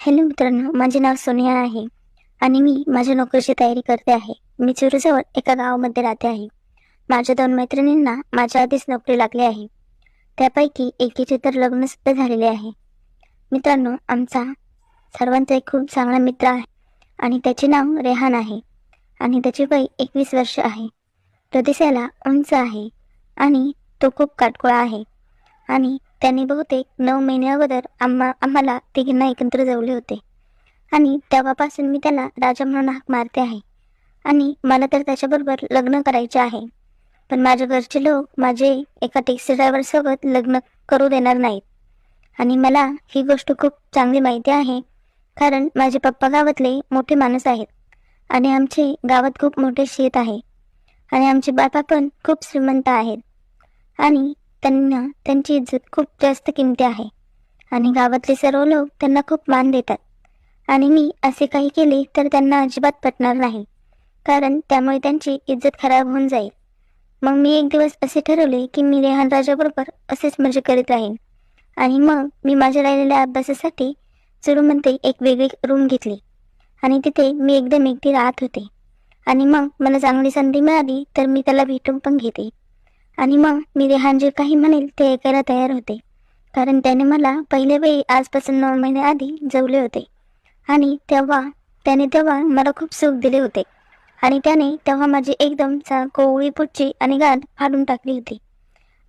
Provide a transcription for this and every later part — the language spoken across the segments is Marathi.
हॅलो मित्रांनो माझे नाव सोनिया आहे आणि मी माझ्या नोकरीची तयारी करते आहे. मी चुरूजवळ एका गावामध्ये राहते आहे. माझ्या दोन मैत्रिणींना माझ्या आधीच नोकरी लागली आहे. त्यापैकी एकीचे तर लग्नसुद्धा झालेले आहे. मित्रांनो आमचा सर्वांचा एक खूप चांगला मित्र आहे आणि त्याचे नाव रेहान आहे आणि त्याचे वय एकवीस वर्ष आहे. तो दिसायला उंच आहे आणि तो खूप काटकोळा आहे आणि त्यांनी बहुतेक नऊ महिने अगोदर आम्हा आम्हाला तिघींना एकत्र जवले होते. आणि तेव्हापासून मी त्याला राजा म्हणून हाक मारते आहे. आणि मला तर त्याच्याबरोबर लग्न करायचे आहे. पण माझ्या घरचे लोक माझे एका टॅक्सी ड्रायव्हरसोबत लग्न करू देणार नाहीत. आणि मला ही गोष्ट खूप चांगली माहिती आहे. कारण माझे पप्पा गावातले मोठे माणूस आहेत. आणि आमचे गावात खूप मोठे शेत आहे. आणि आमचे बापा पण खूप श्रीमंत आहेत. आणि त्यांना त्यांची इज्जत खूप जास्त किमती आहे. आणि गावातले सर्व लोक त्यांना खूप मान देतात. आणि मी असे काही केले तर त्यांना अजिबात पटणार नाही. कारण त्यामुळे त्यांची इज्जत खराब होऊन जाईल. मग मी एक दिवस असे ठरवले की मी रेहान राजाबरोबर असेच मजे करीत राहीन. आणि मग मी माझ्या राहिलेल्या अभ्यासासाठी चुरूमध्ये एक वेगळी रूम घेतली. आणि तिथे मी एकदम एकटी राहत होते. आणि मग मला चांगली संधी मिळाली तर मी त्याला भेटून पण घेते. आणि मग मी रेहान जे काही म्हणेल ते ऐकायला तयार होते. कारण त्याने मला पहिल्या वेळी आजपासून नऊ महिने आधी जवले होते. आणि तेव्हा त्याने तेव्हा मला खूप सुख दिले होते. आणि त्याने तेव्हा माझी एकदम चा कोवळी पुढची आणि गाठ फाडून टाकली होती.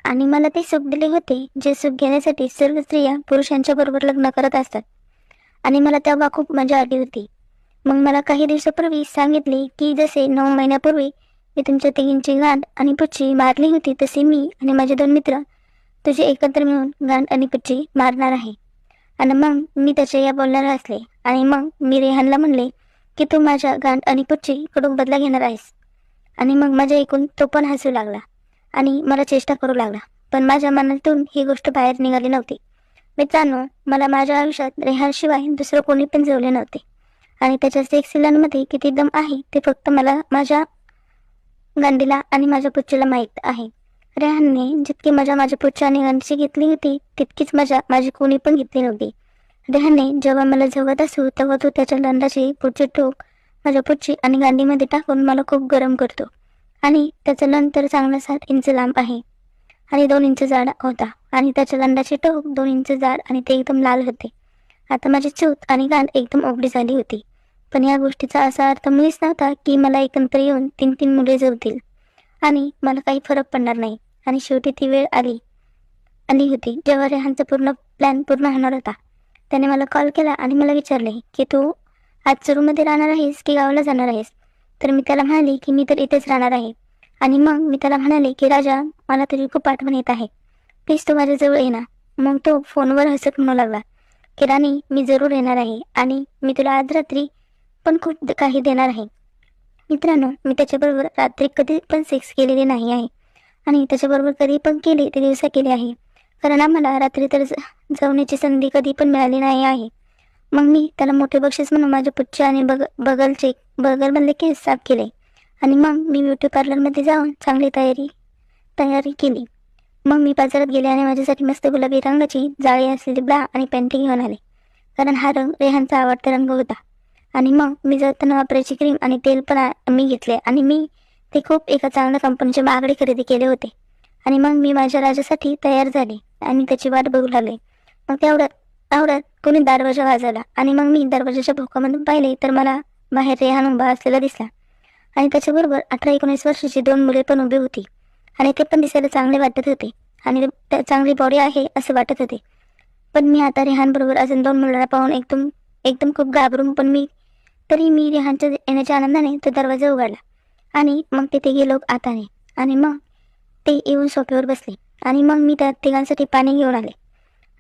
आणि मला ते सुख दिले होते जे सुख घेण्यासाठी सर्व स्त्रिया पुरुषांच्या बरोबर लग्न करत असतात. आणि मला तेव्हा खूप मजा आली होती. मग मला काही दिवसापूर्वी सांगितले की जसे नऊ महिन्यापूर्वी मी तुमच्या तिघींची गांड आणि पुच्छी मारली होती तसे मी आणि माझे दोन मित्र तुझे एकत्र मिळून गांड आणि पुच्छी मारणार आहे. आणि मग मी त्याच्या या बोलणार असले आणि मग मी रेहानला म्हणले की तू माझ्या गांड आणि पुच्ची कडून बदला घेणार आहेस. आणि मग माझ्या ऐकून तो पण हसू लागला आणि मला चेष्टा करू लागला. पण माझ्या मनातून ही गोष्ट बाहेर निघाली नव्हती. मित्रांनो मला माझ्या आयुष्यात रेहानशिवाय दुसरं कोणी पण जेवले नव्हते. आणि त्याच्या सेक्स सिलांमध्ये किती दम आहे ते फक्त मला माझ्या गांधीला आणि माझ्या पुच्चीला माहीत आहे. रेहानने जितकी मजा माझ्या पुच्च्या आणि गांडीची घेतली होती तितकीच मजा माझी कोणी पण घेतली नव्हती. रेहानने जेव्हा मला जवत असू तेव्हा तो त्याच्या दंडाची पुढचे टोक माझ्या पुच्छी आणि गांडीमध्ये टाकून मला खूप गरम करतो. आणि त्याचं लन तर चांगला सात इंच लांब आहे. आणि दोन इंच जाड होता. आणि त्याच्या दंडाचे टोक दोन इंच जाड आणि ते एकदम लाल होते. आता माझी चूत आणि गांड एकदम उघडी झाली होती. पण या गोष्टीचा असा अर्थ मुळीच नव्हता की मला एकत्र येऊन तीन तीन मुले जवतील आणि मला काही फरक पडणार नाही. आणि शेवटी ती वेळ आली. आली होती जेव्हा रेहानचा पूर्ण प्लॅन पूर्ण होणार होता. त्याने मला कॉल केला आणि मला विचारले की तू आज चरूमध्ये राहणार आहेस की गावाला जाणार आहेस? तर मी त्याला म्हणाले की मी तर इथेच राहणार आहे. आणि मग मी त्याला म्हणाले की राजा मला तुझी खूप आठवण येत आहे. प्लीज तू माझ्याजवळ ये ना. मग तो फोनवर हसत म्हणू लागला की राणी मी जरूर येणार आहे आणि मी तुला आज रात्री पण खूप काही देणार आहे. मित्रांनो मी त्याच्याबरोबर रात्री कधी पण सेक्स केलेली नाही आहे. आणि त्याच्याबरोबर कधी पण केले ते दिवसा केले आहे. कारण आम्हाला रात्री तर जवण्याची संधी कधी पण मिळाली नाही आहे. मग मी त्याला मोठे बक्षीस म्हणून माझ्या पुच्छे आणि बग बगलचे बगलमधले केस साफ केले. आणि मग मी ब्युटी पार्लरमध्ये जाऊन चांगली तयारी तयारी केली. मग मी बाजारात गेले आणि माझ्यासाठी मस्त गुलाबी रंगाची जाळी असलेली ब्ला आणि पॅन्टी घेऊन आले. कारण हा रंग रेहानचा आवडता रंग होता. आणि मग मी जाताना वापरायची क्रीम आणि तेल पण मी घेतले. आणि मी ते खूप एका चांगल्या कंपनीचे महागडे खरेदी केले होते. आणि मग मी माझ्या राजासाठी तयार झाले आणि त्याची वाट बघू लागले. मग तेवढ्यात आवडत कोणी दरवाजा वाजवला. आणि मग मी दरवाजाच्या भोकामधून पाहिले तर मला बाहेर रेहान उभा असलेला दिसला. आणि त्याच्याबरोबर अठरा एकोणीस वर्षाची दोन मुले पण उभी होती. आणि ते पण दिसायला चांगले वाटत होते. आणि चांगली बॉडी आहे असं वाटत होते. पण मी आता रेहानबरोबर अजून दोन मुलांना पाहून एकदम एकदम खूप घाबरून पण मी तरी मी रेहानच्या येण्याच्या आनंदाने तो दरवाजा उघडला. आणि मग तिथे गेलो आताने. आणि मग ते येऊन सोफ्यावर बसले. आणि मग मी त्या तिघांसाठी पाणी घेऊन आले.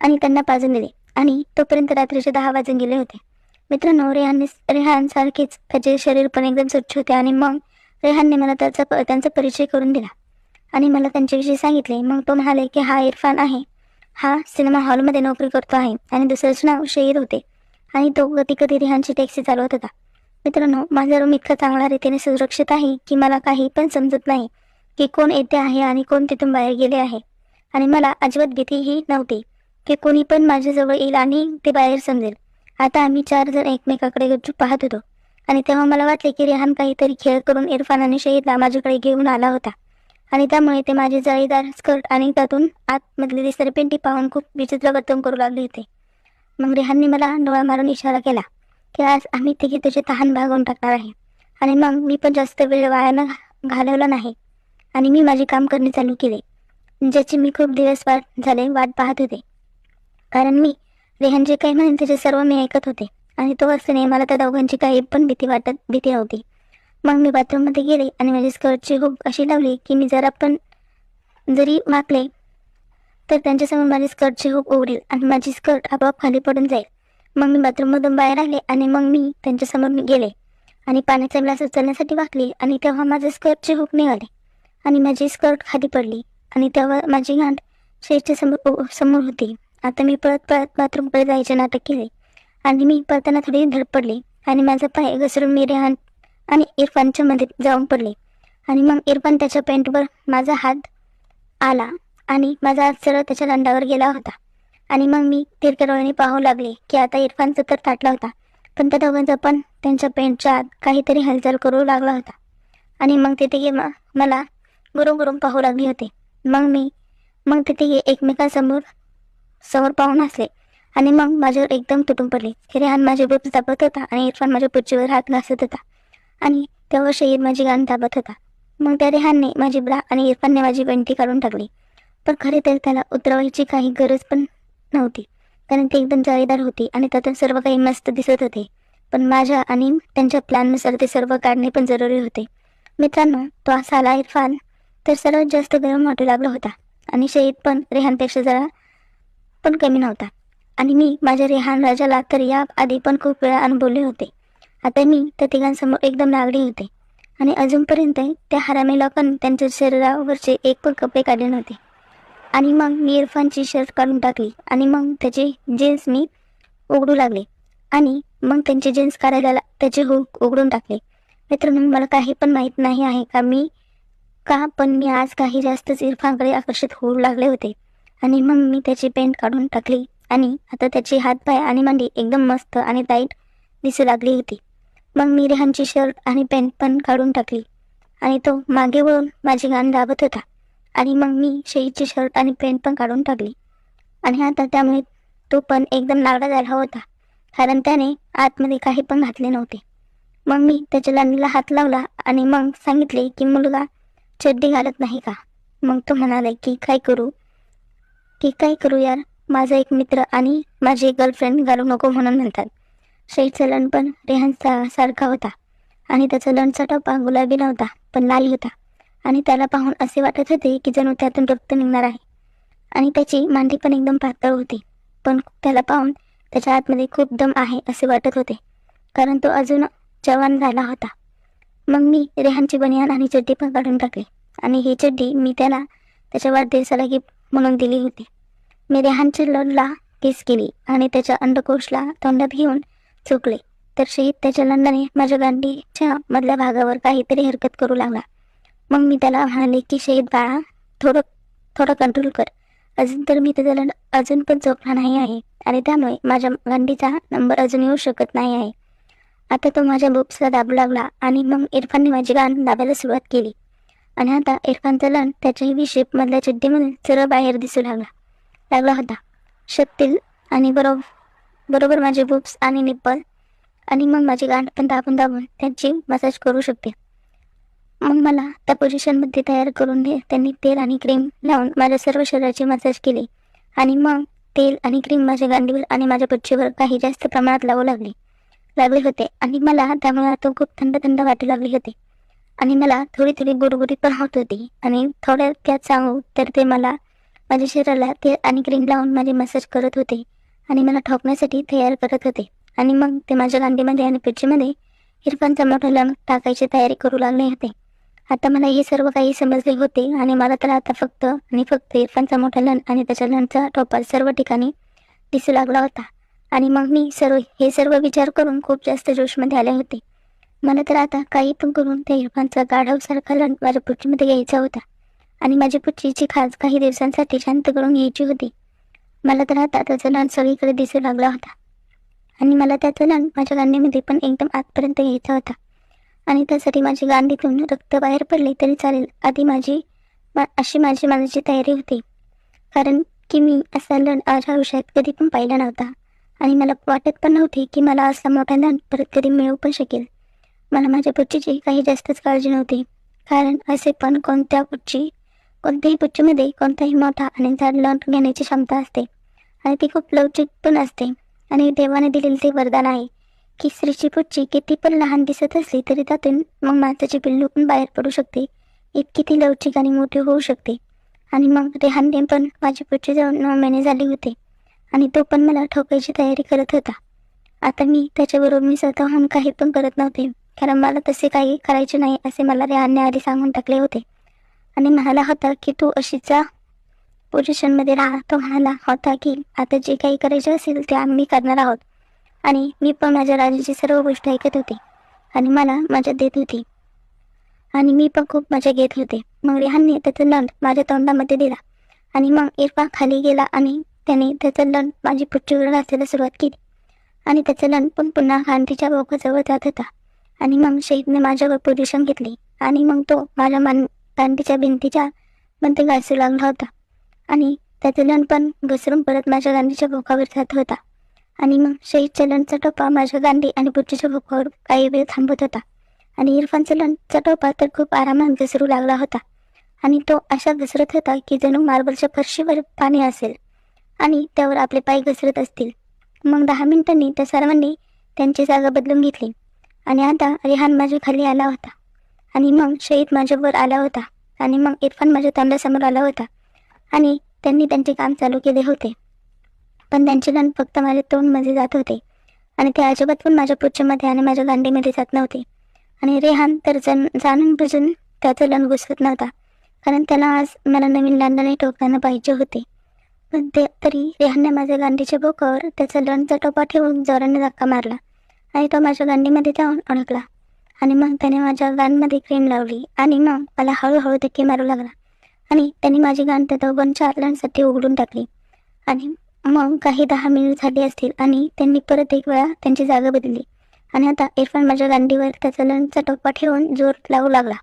आणि त्यांना पाजून दिले. आणि तोपर्यंत रात्रीचे दहा वाजून गेले होते. मित्रांनो रेहानने रेहान सारखेच त्याचे शरीर पण एकदम स्वच्छ होते. आणि मग रेहानने मला त्याचा प त्यांचा परिचय करून दिला. आणि मला त्यांच्याविषयी सांगितले. मग तो म्हणाले की हा इरफान आहे. हा सिनेमा हॉलमध्ये नोकरी करतो आहे. आणि दुसऱ्याचं नाव शहीद होते. आणि तो कधी कधी रेहानची टॅक्सी चालवत होता. मित्रांनो माझा रूम इतका चांगल्या रीतीने सुरक्षित आहे की मला काही पण समजत नाही की कोण येते आहे आणि कोण तिथून बाहेर गेले आहे. आणि मला अजिबात भीतीही नव्हती की कोणी पण माझ्याजवळ येईल आणि ते बाहेर समजेल. आता आम्ही चार जण एकमेकाकडे गपचूप पाहत होतो. आणि तेव्हा मला वाटले की रेहान काहीतरी खेळ करून इरफान आणि शहीदला माझ्याकडे घेऊन आला होता. आणि त्यामुळे ते माझे जाळीदार स्कर्ट आणि त्यातून आतमधली दिसणारी पेंटी पाहून खूप विचित्र वर्तन करू लागले होते. मग रेहानने मला डोळा मारून इशारा केला की आज आम्ही तिघे तुझे तहान भागवून टाकणार आहे. आणि मग मी पण जास्त वेळ वायानं घालवला नाही. आणि मी माझे काम करणे चालू केले. ज्याची मी खूप दिवस वाट झाले वाट पाहत होते. कारण मी रेहान जे काही म्हणेन त्याचे सर्व मी ऐकत होते. आणि तो असल्याने मला त्या दोघांची काही पण भीती वाटत भीती नव्हती. मग मी बाथरूममध्ये गेले आणि माझी स्कर्टची हुक अशी लावली की मी जरा पण जरी मागले तर त्यांच्यासमोर माझी स्कर्टची हुक उघडेल आणि माझी स्कर्ट आपोआप खाली पडून जाईल. मग मी बाथरूममधून बाहेर आले आणि मग मी त्यांच्यासमोर गेले. आणि पाण्याचा ग्लास उचलण्यासाठी वाकली आणि तेव्हा माझे स्कर्टची हुक निघाले. आणि माझी स्कर्ट खाली पडली आणि तेव्हा माझी घाट शेजच्या समोर समोर होती. आता मी पळत पळत बाथरूमकडे जायचे नाटक केले. आणि मी पळताना थोडी धडपडली आणि माझा पाय घसरून मी रेहान आणि इरफानच्या मध्ये जाऊन पडले. आणि मग इरफान त्याच्या पेंटवर माझा हात आला. आणि माझा हात सरळ त्याच्या दंडावर गेला होता. आणि मग मी तिरक्या डोळ्याने पाहू लागले की आता इरफानचा तर ताटला होता. पण त्या दोघांचा पण त्यांच्या पेंटच्या आत काहीतरी हालचाल करू लागला होता. आणि मग तिथे तिघे मला गुरुम गुरुम पाहू लागले होते. मग मी मग तिथे एकमेकांसमोर समोर पाहून हसले. आणि मग माझ्यावर एकदम तुटून पडले. रेहान माझे बुप दाबत होता आणि इरफान माझ्या पुच्छीवर हात घासत होता. आणि तेव्हा शहीद माझी गाण दाबत होता. मग त्या रेहानने माझी ब्रा आणि इरफानने माझी पेंटी काढून टाकली. पण खरे तर त्याला उतरवायची काही गरज पण नव्हती. कारण ती एकदम जाळीदार होती आणि त्यातून सर्व काही मस्त दिसत होते. पण माझ्या आणि त्यांच्या प्लॅननुसार ते सर्व काढणे पण जरुरी होते. मित्रांनो तो असा आला इरफान तर सर्वात जास्त गरम वाटू लागला होता. आणि शहीद पण रेहानपेक्षा जरा पण कमी नव्हता. आणि मी माझ्या रेहान राजाला तर या आधी पण खूप वेळा अनुभवले होते. आता मी त्या तिघांसमोर एकदम नागडी होते. आणि अजूनपर्यंत त्या हरामी लोकांनी त्यांच्या शरीरावरचे एक पण कपडे काढले नव्हते. आणि मग मी इरफानची शर्ट काढून टाकली. आणि मग त्याचे जीन्स मी उघडू लागले. आणि मग त्यांचे जीन्स काढायला त्याचे हुक उघडून टाकले. मित्रांनो मला काही पण माहीत नाही आहे का मी का पण मी आज काही जास्तच इरफानकडे आकर्षित होऊ लागले होते. आणि मग मी त्याची पेंट काढून टाकली. आणि आता त्याचे हातपाय आणि मांडी एकदम मस्त आणि टाईट दिसू लागली होती. मग मी रेहानची शर्ट आणि पॅन्ट पण काढून टाकली. आणि तो मागे वळून माझी गाण दाबत होता. आणि मग मी शेईची शर्ट आणि पॅन्ट पण काढून टाकली. आणि आता त्यामुळे तो पण एकदम नागडा झाला होता. कारण त्याने आतमध्ये काही पण घातले नव्हते. मग मी त्याच्या लांडीला हात लावला आणि मग सांगितले की मुलगा चड्डी घालत नाही का? मग तो म्हणाला की काय करू? की काय करू यार? माझा एक मित्र आणि माझी गर्लफ्रेंड घालू नको म्हणून म्हणतात. शहीदचा लण पण रेहानचा सारखा होता. आणि त्याचा लणचा टप्पा गुलाबी नव्हता पण लाल होता. आणि त्याला पाहून असे वाटत होते की जणू त्यातून रक्त निघणार आहे. आणि त्याची मांडी पण एकदम पातळ होती पण त्याला पाहून त्याच्या आतमध्ये खूप दम आहे असे वाटत होते कारण तो अजून जवान झाला होता. मग मी रेहानची बनियान आणि चड्डी पण काढून टाकली आणि ही चड्डी मी त्याला त्याच्या वाढदिवसाला गिफ्ट म्हणून दिली होती. मी रेहानच्या लढला किस केली आणि त्याच्या अंडकोशला तोंडात घेऊन चुकले तर शहीद त्याच्या लंडाने माझ्या गांडीच्या मधल्या भागावर काहीतरी हरकत करू लागला. मग मी त्याला म्हणाले की शहीद बाळा थोडं थोडं कंट्रोल कर. अजून तर मी त्याचा लंड अजून पण झोपला नाही आहे आणि त्यामुळे माझ्या गांडीचा नंबर अजून येऊ शकत नाही आहे. आता तो माझ्या बुक्सला दाबू लागला आणि मग इरफानने माझी गाण दाबायला सुरुवात केली. आणि आता इरफानचा लन त्याच्याही हेवी शेपमधल्या चड्डीमध्ये सरळ बाहेर दिसू लागला. लागला होता. शक्तील आणि बरोबर बरोबर माझे बुक्स आणि निप्पल आणि मग माझी गाठ पण दाबून दाबून त्यांची मसाज करू शकते. मग मला त्या पोझिशनमध्ये तयार करून त्यांनी तेल आणि क्रीम लावून माझ्या सर्व शरीराची मसाज केली. आणि मग तेल आणि क्रीम माझ्या गांडीवर आणि माझ्या पुच्छीवर काही जास्त प्रमाणात लावू लागले. लागले होते. आणि मला त्यामुळे आता खूप थंड थंड वाटू लागले होते. आणि मला थोडी थोडी गुरगुरी पण होत होती. आणि थोड्या त्यात सांगू तर ते मला माझ्या शरीराला तेल आणि क्रीम लावून माझे मसाज करत होते. आणि मला ठोकण्यासाठी तयार करत होते. आणि मग ते माझ्या गांडीमध्ये आणि पिच्चीमध्ये इरफानचा मोठा लंग टाकायची तयारी करू लागले होते. आता मला हे सर्व काही समजले होते आणि मला तर आता फक्त आणि फक्त इरफानचा मोठा लन आणि त्याच्या लणचा टॉपर सर्व ठिकाणी दिसू लागला होता. आणि मग मी सर्व हे सर्व विचार करून खूप जास्त जोशमध्ये आले होते. मला तर आता काही पण करून त्या इरफानचा गाढवसारखा लण माझ्या पुच्छीमध्ये घ्यायचा होता. आणि माझी पुच्छीची खास काही दिवसांसाठी शांत करून घ्यायची होती. मला तर आता त्याचा लण सगळीकडे दिसू लागला होता. आणि मला त्याचा लण माझ्या गाण्यामध्ये पण एकदम आतपर्यंत घ्यायचा होता. आणि त्यासाठी माझी गांडीतून रक्त बाहेर पडले तरी चालेल. आधी माझी मा- अशी माझी मनाची तयारी होती. कारण की मी असा लण माझ्या आयुष्यात कधी पण पाहिला नव्हता. आणि मला वाटत पण नव्हते की मला असा मोठा लण परत कधी मिळू पण शकेल. मला माझ्या पुच्चीची काही जास्तच काळजी नव्हती. कारण असे पण कोणत्या पुच्ची कोणत्याही पुच्चीमध्ये कोणताही मोठा आणि झाड लण घेण्याची क्षमता असते. आणि ती खूप लवचिक पण असते. आणि देवाने दिलेले ते वरदान आहे. केसरीची पुच्ची किती पण लहान दिसत असली तरी त्यातून मग माणसाची पिल्लू पण बाहेर पडू शकते. इतकी ती लवचिक आणि मोठी होऊ शकते. आणि मग रेहानने पण माझी पुच्ची जाऊन नऊ महिने झाले होते. आणि तो पण मला ठोकायची तयारी करत होता. आता मी त्याच्याबरोबर मी स्वतःहून काही पण करत नव्हते. कारण मला तसे काही करायचे नाही असे मला रेहानने आधी सांगून टाकले होते. आणि म्हणाला होता की तू अशीचा पोझिशनमध्ये राहा. तो म्हणाला होता की. आता जे काही करायचे असेल ते आम्ही करणार आहोत. आणि मी पण माझ्या राजाची सर्व गोष्ट ऐकत होते. आणि मला मजा देत होती. आणि मी पण खूप मजा घेत होते. मग रेहानने त्याचा लंड माझ्या तोंडामध्ये दिला. आणि मग इरफा खाली गेला आणि त्याने त्याचा लंड माझी पुच्चीवर घासायला सुरुवात केली. आणि त्याचं लंड पण पुन्हा गांधीच्या बोकाजवळ जात होता. आणि मग शहीदने माझ्यावर पोझिशन घेतली. आणि मग तो माझ्या मान गांधीच्या भिंतीच्या मध्ये घासू लागला होता. आणि त्याचं लण पण घसरून परत माझ्या गांडीच्या भोकावर जात होता. आणि मग शहीद चलनचा टोपा माझ्या गांडी आणि पुच्चीच्या भोकावर काही वेळ थांबत होता. आणि इरफान चलनचा टोपा तर खूप आरामात घसरू लागला होता. आणि तो अशा घसरत होता की जणू मार्बलच्या फरशीवर पाणी असेल आणि त्यावर आपले पाय घसरत असतील. मग दहा मिनिटांनी त्या सर्वांनी त्यांची जागा बदलून घेतली. आणि आता रेहान माझ्या खाली आला होता. आणि मग शहीद माझ्यावर आला होता. आणि मग इरफान माझ्या तोंडासमोर आला होता. आणि त्यांनी त्यांचे काम चालू केले होते. पण त्यांचे लण फक्त माझ्या तोंडमध्ये जात होते. आणि ते अजिबात पण माझ्या पुच्छमध्ये आणि माझ्या गांडीमध्ये जात नव्हते. आणि रेहान तर जन जाणून बुजून त्याचं लण घुसत नव्हता. कारण त्याला आज मला नवीन लांडाने टोकताना पाहिजे होते. पण ते तरी रेहानने माझ्या गांडीच्या बोकावर त्याचा लणचा टोपा ठेवून जोराने धक्का मारला. आणि तो माझ्या गांडीमध्ये जाऊन अडकला. आणि मग त्याने माझ्या गानमध्ये क्रीम लावली. आणि मग मला हळूहळू धक्के मारू लागला. आणि त्याने माझी गाण त्या दोघांच्या आतल्यांसाठी उघडून टाकली. आणि मग काही दहा मिनिट झाली असतील आणि त्यांनी परत एक वेळा त्यांची जागा बदलली. आणि आता इरफान माझ्या गांडीवर त्याचा लणचा टप्पा ठेवून जोर लावू लागला.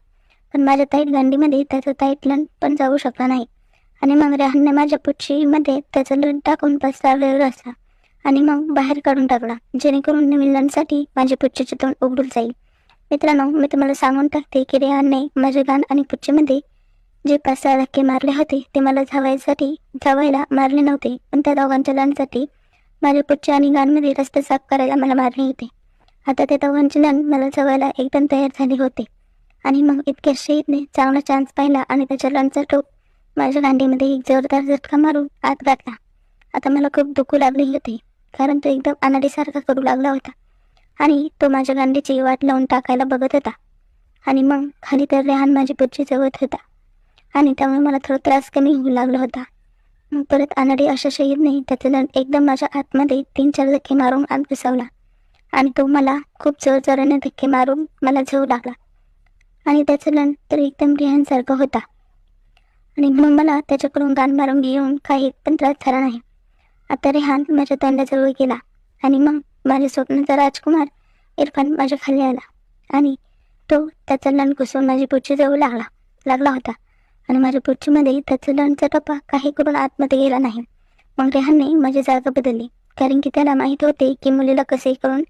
पण माझ्या ताईट गांडीमध्ये त्याचा ताईट लन पण जाऊ शकला नाही. आणि मग रेहानने माझ्या पुच्छीमध्ये त्याचा लण टाकून पसरलेलं असला आणि मग बाहेर काढून टाकला जेणेकरून नवीन लणसाठी माझ्या पुच्छीचे तोंड उघडून जाईल. मित्रांनो मी तुम्हाला सांगून टाकते की रेहानने माझ्या गान आणि पुच्छीमध्ये जे पाच सहा धक्के मारले होते ते मला झावायसाठी झावायला मारले नव्हते. पण त्या दोघांच्या लणसाठी माझ्या पुढच्या आणि गानमध्ये रस्ते साफ करायला मला मारले होते. आता त्या दोघांचे लण मला जवायला एकदम तयार झाले होते. आणि मग इतक्या शहीदने चांगला चान्स पाहिला आणि त्याच्या लणचा टोक माझ्या गांडीमध्ये एक जोरदार झटका मारून आत घातला. आता मला खूप दुखू लागले होते कारण तो एकदम अनाडीसारखा करू लागला होता. आणि तो माझ्या गांडीची वाट लावून टाकायला बघत होता. आणि मग खाली तर रेहान माझी पुढची जवळ होता. आणि त्यामुळे मला थोडा त्रास कमी होऊ लागला होता. मग परत अनाडी अशा शहीदने त्याचं लण एकदम माझ्या आतमध्ये तीन चार धक्के मारून आत घुसवला आणि तो मला खूप जोरजोराने धक्के मारून मला झेवू लागला. आणि त्याचं लण तर एकदम रिहानसारखा होता. आणि मग मला त्याच्याकडून गाण मारून घेऊन काही पण त्रास झाला नाही. आता रेहान माझ्या दंडाजवळ गेला. आणि मग माझ्या स्वप्नाचा राजकुमार इरफान माझ्या खाली आला. आणि तो त्याचा लण घुसवून माझी पुढची जवळ लागला लागला होता. आणि माझ्या पुढचीमध्ये त्याचा लणचा टप्पा काही करून आतमध्ये गेला नाही. मग रेहानने माझी जागा बदलली कारण की त्याला माहीत होते की मुलीला कसे करून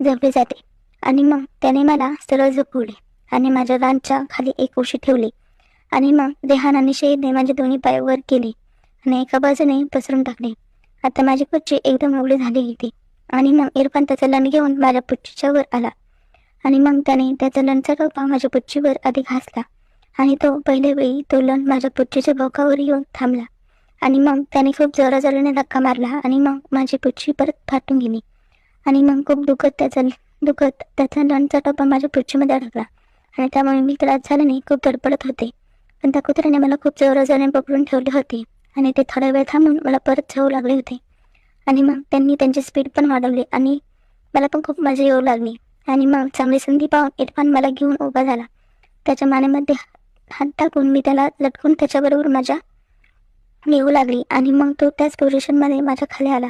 झपले जाते. आणि मग त्याने मला सरळ झोपवले आणि माझ्या रानच्या खाली एक उशी ठेवली. आणि मग रेहान आणि शहीदने माझे दोन्ही पाय वर केले आणि एका बाजूने पसरून टाकले. आता माझी पुच्ची एकदम उघडी झाली होती. आणि मग इरफान त्याचा लन घेऊन माझ्या पुच्चीच्या वर आला. आणि मग त्याने त्याचा लणचा टोपा माझ्या पुच्चीवर आधी घासला आणि तो पहिल्या वेळी तो लन माझ्या पुच्छीच्या बोकावर येऊन थांबला. आणि मग त्याने खूप जोराजोराने धक्का मारला आणि मग माझी पुच्छी परत फाटून गेली. आणि मग खूप दुखत त्याचा दुखत त्याचा लणचा टोपा माझ्या पुच्छीमध्ये अडकला. आणि त्यामुळे मी त्रास झाल्याने खूप धडपडत होते. पण त्या कुत्र्याने मला खूप जोराजोराने पकडून ठेवले होते आणि ते थोडा वेळ थांबून मला परत जाऊ लागले होते. आणि मग त्यांनी त्यांची स्पीड पण वाढवली आणि मला पण खूप मजा येऊ लागली. आणि मग चांगली संधी पाहून इरफान मला घेऊन उभा झाला. त्याच्या मानेमध्ये हात टाकून मी त्याला लटकून त्याच्याबरोबर माझ्या येऊ लागली आणि मग तो त्याच पोझिशनमध्ये माझ्या खाली आला.